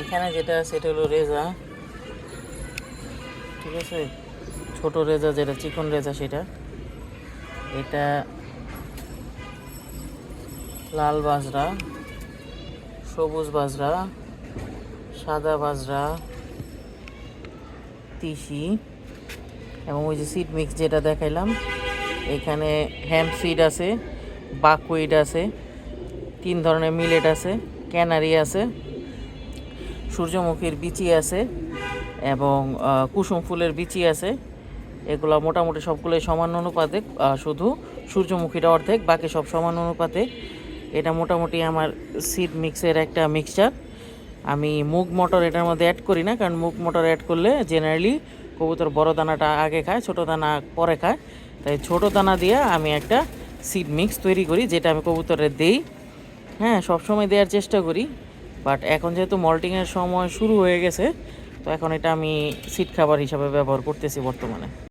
এখানে যেটা আছে, এটা হলো রেজা। ঠিক আছে? ছোট রেজা যেটা, চিকন রেজা সেটা। এটা লাল বাজরা, সবুজ বাজরা, সাদা বাজরা, তিসি, এবং ওই যে সিড মিক্স যেটা দেখাইলাম, এখানে হ্যাম্প সিড আছে বাকুইড আছে, তিন ধরনের মিলেট আছে ক্যানারি আছে সূর্যমুখীর বিচি আছে এবং কুসুম ফুলের বিচি আছে। এগুলো মোটামুটি সবগুলোই সমান অনুপাতে শুধু সূর্যমুখীটা অর্ধেক, বাকি সব সমান অনুপাতে। এটা মোটামুটি আমার সিড মিক্সের একটা মিক্সচার আমি মুগ মটর এটার মধ্যে অ্যাড করি না, কারণ মুগ মটর অ্যাড করলে জেনারেলি কবুতর বড় দানাটা আগে খায়, ছোট দানা পরে খায়। তাই ছোট দানা দিয়ে আমি একটা সিড মিক্স তৈরি করি, যেটা আমি কবুতরে দেই। হ্যাঁ সবসময় দেওয়ার চেষ্টা করি। বাট এখন যেহেতু মল্টিংয়ের সময় শুরু হয়ে গেছে, তো এখন এটা আমি সিট খাবার হিসাবে ব্যবহার করতেছি বর্তমানে।